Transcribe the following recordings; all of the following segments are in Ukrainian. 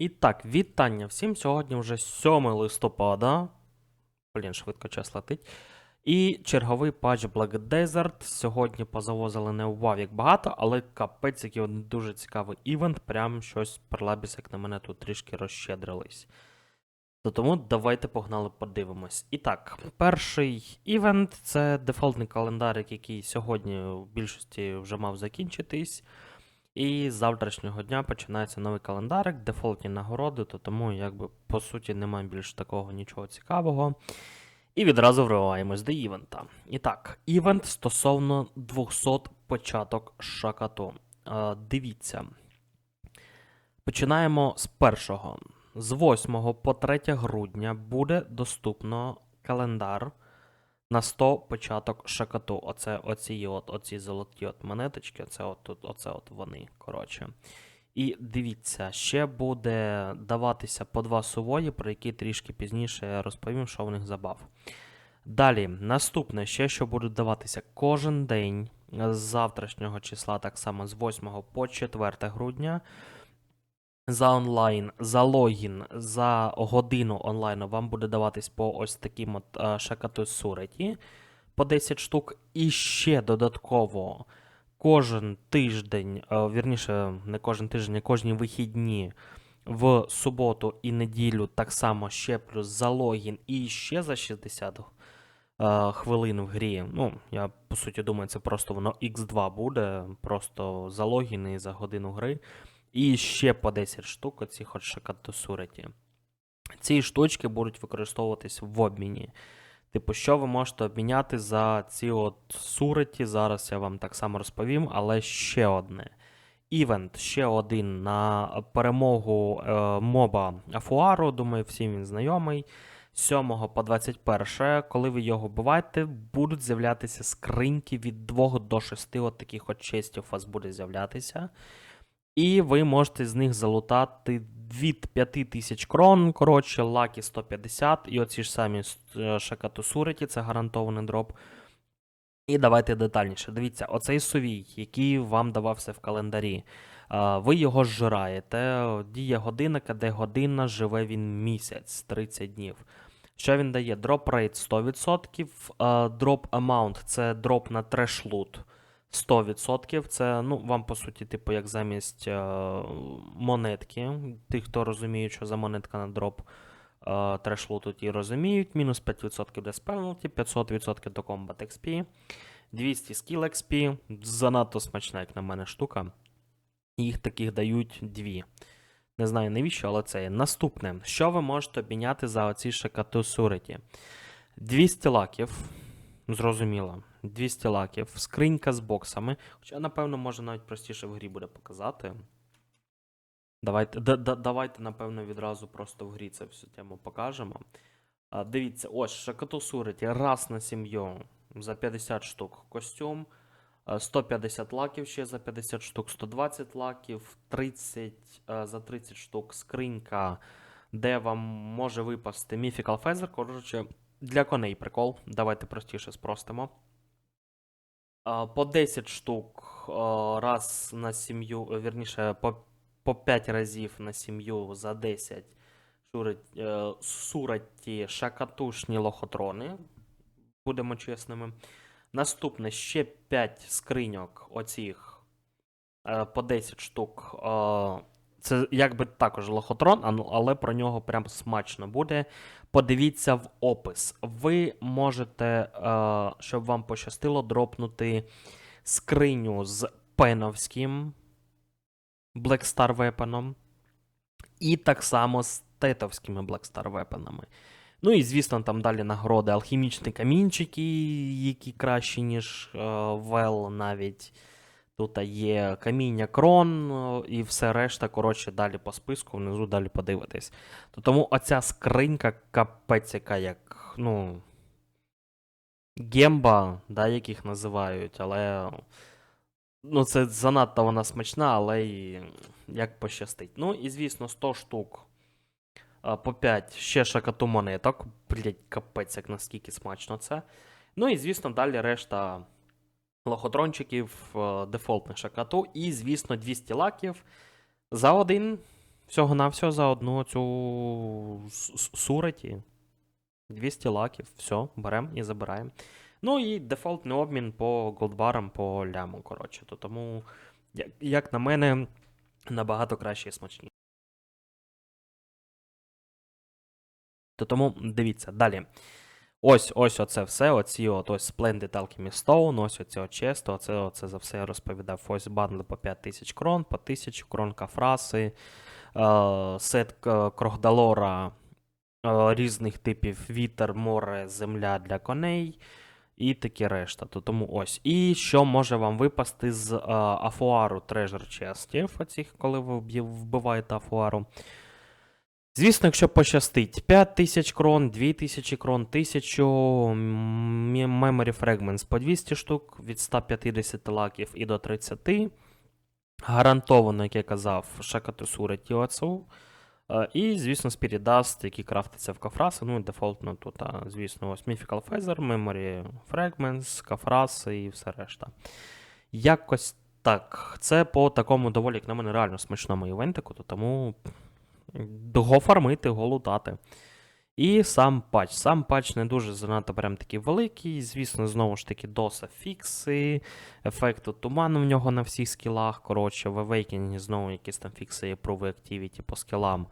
І так, вітання всім. Сьогодні вже 7 листопада. Блін, швидко час летить. І черговий патч Black Desert. Сьогодні позавозили не вау як багато, але капець, який дуже цікавий івент. Прям щось перлабіс, як на мене, тут трішки розщедрились. То тому давайте погнали подивимось. І так, перший івент це дефолтний календарик, який сьогодні в більшості вже мав закінчитись. І з завтрашнього дня починається новий календарик, дефолтні нагороди, то тому, якби, по суті, немає більш такого нічого цікавого. І відразу вриваємось до івента. І так, івент стосовно 200 початок шакату. Е, дивіться. Починаємо з першого. З 8 по 3 грудня буде доступно календар на 100 початок шакату. Оце оці от, оці золоті от монеточки, оце от, оце от вони, коротше. І дивіться, ще буде даватися по два сувої, про які трішки пізніше розповім, що в них забав. Далі, наступне, ще що будуть даватися кожен день з завтрашнього числа, так само з 8 по 4 грудня. За онлайн, за логін, за годину онлайну вам буде даватись по ось таким от е, шакату суреті по 10 штук. І ще додатково кожен тиждень, е, вірніше, не кожен тиждень, а кожні вихідні в суботу і неділю так само ще плюс за логін і ще за 60 е, хвилин в грі. Ну, я по суті думаю, це просто воно X2 буде, просто за логін і за годину гри. І ще по 10 штук оцих от шакатосуреті. Ці штучки будуть використовуватись в обміні. Типу, що ви можете обміняти за ці от суреті? Зараз я вам так само розповім, але ще одне. Івент ще один на перемогу е, моба Афуару, думаю, всім він знайомий. 7 по 21, коли ви його вбиваєте, будуть з'являтися скриньки від 2 до 6 от таких от честів у вас буде з'являтися. І ви можете з них залутати від 5000 крон, коротше, лакі 150, і оці ж самі е, шакатусурики, це гарантований дроп. І давайте детальніше. Дивіться, оцей сувій, який вам давався в календарі. Ви його зжираєте. Діє годинника, де година живе він місяць, 30 днів. Що він дає? Дроп рейт 100%, дроп amount це дроп на треш лут 100%. Це, ну, вам, по суті, типу, як замість е, монетки. Тих, хто розуміє, що за монетка на дроп е, трешлуту, ті розуміють. Мінус 5% до спелнуті, 500% до Combat XP, 200 skill XP. Занадто смачна, як на мене, штука. Їх таких дають дві. Не знаю навіщо, але це є. Наступне. Що ви можете обміняти за оці шакату суреті? 200 лаків. Зрозуміло. 200 лаків. Скринька з боксами. Хоча, напевно, може навіть простіше в грі буде показати. Давайте, да, да, давайте, напевно, відразу просто в грі це всю тему покажемо. А, дивіться, ось шакату суреті. Раз на сім'ю за 50 штук костюм. 150 лаків ще за 50 штук, 120 лаків, 30 е, за 30 штук скринька, де вам може випасти Mythical Feather. Коротше, для коней прикол. Давайте простіше спростимо. По 10 штук раз на сім'ю, верніше, по, по 5 разів на сім'ю за 10 шурить, сурать ті шакатушні лохотрони. Будемо чесними. Наступне ще 5 скриньок оцих е, по 10 штук. Це якби також лохотрон, ну, але про нього прям смачно буде. Подивіться в опис. Ви можете, е, щоб вам пощастило, дропнути скриню з пеновським Black Star вепеном. І так само з тетовськими Black Star вепенами. Ну і, звісно, там далі нагороди алхімічні камінчики, які кращі, ніж е, Вел навіть. Тут є каміння крон е, і все решта, коротше, далі по списку, внизу далі подивитись. То тому оця скринька капець, яка як, ну. Гемба, да, яких називають, але. Ну, це занадто вона смачна, але і як пощастить. Ну, і звісно, 100 штук а, по 5 ще шакату монеток. Блять, капець, як наскільки смачно це. Ну і звісно, далі решта лохотрончиків, е, дефолтних шакату. І, звісно, 200 лаків за один Всього-навсього за одну цю суреті. 200 лаків, все, беремо і забираємо. Ну і дефолтний обмін по голдбарам по ляму, коротше. То тому, як, як на мене, набагато краще і смачніше. То тому дивіться, далі. Ось ось оце все. Оці от ось Splendid Alchemy Stone, ось оці често, оце, оце за все розповідав. Ось бандли по 5000 крон, по 1000 крон кафраси, е, сет е, Крогдалора е, різних типів вітер, море, земля для коней. І такі решта. То тому ось. І що може вам випасти з е, афуару трежер честів, оцих, коли ви вбиваєте афуару. Звісно, якщо пощастить, 5000 крон, 2000 крон, 1000 memory fragments по 200 штук, від 150 лаків і до 30. Гарантовано, як я казав, Шакату Сура Тіоцу. Е, І, звісно, Spirit Dust, який крафтиться в кафраси. Ну і дефолтно тут, звісно, ось Mythical Feather, Memory Fragments, кафраси і все решта. Якось так. Це по такому доволі, як на мене, реально смачному івентику, то тому го фармити, го лутати. І сам патч. Сам патч не дуже занадто прям такий великий. Звісно, знову ж таки, доса фікси, ефекту туману в нього на всіх скілах. Коротше, в Awakening знову якісь там фікси і прови активіті по скілам,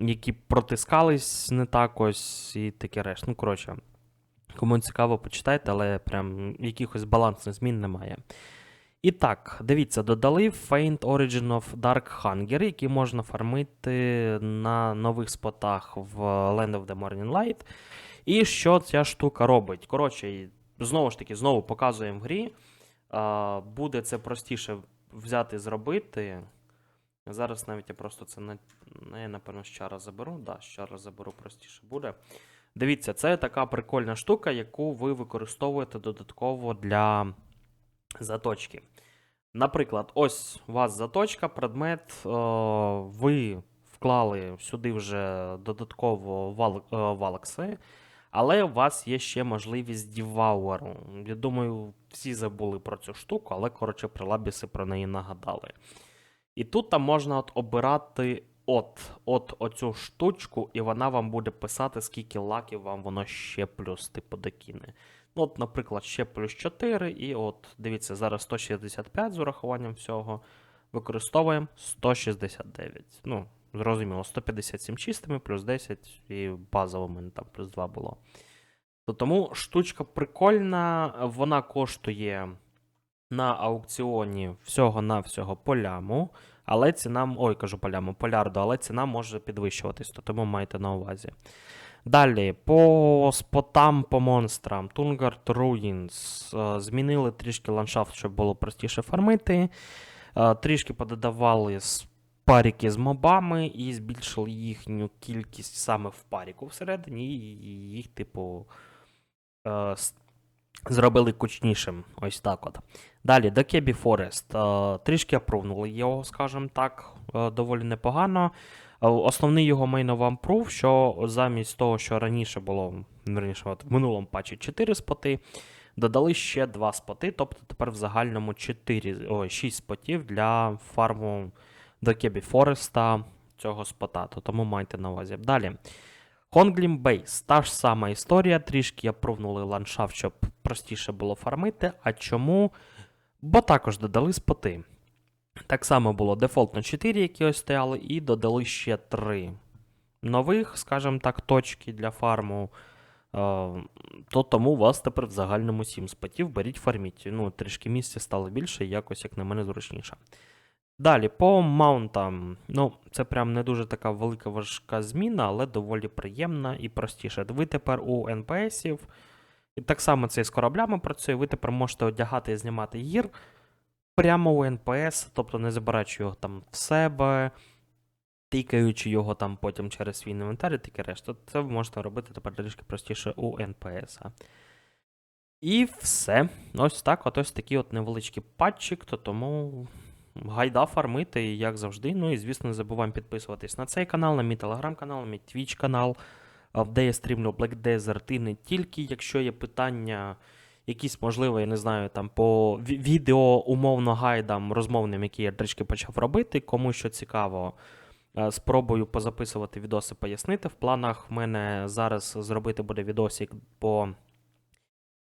які протискались не так ось і таке решт. Ну, коротше, кому цікаво, почитайте, але прям якихось балансних змін немає. І так, дивіться, додали Faint Origin of Dark Hunger, який можна фармити на нових спотах в Land of the Morning Light. І що ця штука робить? Коротше, знову ж таки, знову показуємо в грі. Буде це простіше взяти зробити. Зараз навіть я просто це на, на- я, напевно, з чара заберу. Да, з чара заберу простіше буде. Дивіться, це така прикольна штука, яку ви використовуєте додатково для заточки. Наприклад, ось у вас заточка, предмет, е, ви вклали сюди вже додатково вал, е, валакси, але у вас є ще можливість дівауру. Я думаю, всі забули про цю штуку, але, коротше, прилабіси про неї нагадали. І тут там можна от обирати от, от оцю штучку, і вона вам буде писати, скільки лаків вам воно ще плюс типу докине. От, наприклад, ще плюс 4, і от, дивіться, зараз 165 з урахуванням всього. Використовуємо 169. Ну, зрозуміло, 157 чистими, плюс 10 і базовими там плюс 2 було. То тому штучка прикольна, вона коштує на аукціоні всього-навсього поляму, але ціна, ой, кажу поляму, полярду, але ціна може підвищуватись, то тому майте на увазі. Далі, по спотам, по монстрам, Tungard Ruins. е, Змінили трішки ландшафт, щоб було простіше фармити. Е, Трішки пододавали паріки з мобами і збільшили їхню кількість саме в паріку всередині, і їх, типу, е, зробили кучнішим. Ось так от. Далі, до Кебі Форест. Трішки апрувнули його, скажімо так, доволі непогано. Основний його мейнов ампрув, що замість того, що раніше було, верніше, в минулому патчі 4 споти, додали ще 2 споти, тобто тепер в загальному 4, ой, 6 спотів для фарму до Кебі Фореста цього спота, то тому майте на увазі. Далі. Хонглім Бейс. Та ж сама історія, трішки апрувнули ландшафт, щоб простіше було фармити. А чому? Бо також додали споти. Так само було дефолтно 4, які ось стояли, і додали ще 3 нових, скажімо так, точки для фарму. Е, То тому у вас тепер в загальному 7 спотів. Беріть фарміть. Ну, трішки місця стало більше, якось, як на мене, зручніше. Далі, по маунтам. Ну, це прям не дуже така велика важка зміна, але доволі приємна і простіша. Ви тепер у НПСів. І так само це і з кораблями працює. Ви тепер можете одягати і знімати гір прямо у НПС, тобто не забираючи його там в себе, тикаючи його там потім через свій інвентар і таке решта. Це ви можете робити тепер трішки простіше у НПС. І все. Ось так, от ось такий от невеличкий патчик, то тому гайда фармити, як завжди. Ну і, звісно, не забуваємо підписуватись на цей канал, на мій телеграм-канал, на мій твіч канал, де я стрімлю Black Desert і не тільки, якщо є питання. Якісь, можливо, я не знаю, там по ві- відео умовно гайдам розмовним, які я трішки почав робити, кому що цікаво. Е, Спробую позаписувати відоси, пояснити. В планах в мене зараз зробити буде відосик по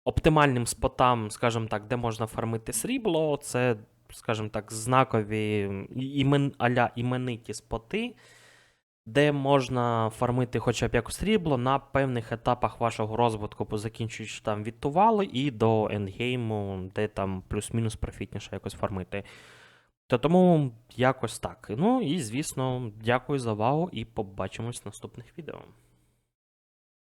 оптимальним спотам, скажімо так, де можна фармити срібло. Це, скажімо так, знакові імен, аля імениті споти, де можна фармити хоча б якось срібло на певних етапах вашого розвитку, позакінчуючи там від тувалу і до ендгейму, де там плюс-мінус профітніше якось фармити. То тому якось так. Ну і звісно, дякую за увагу і побачимось в наступних відео.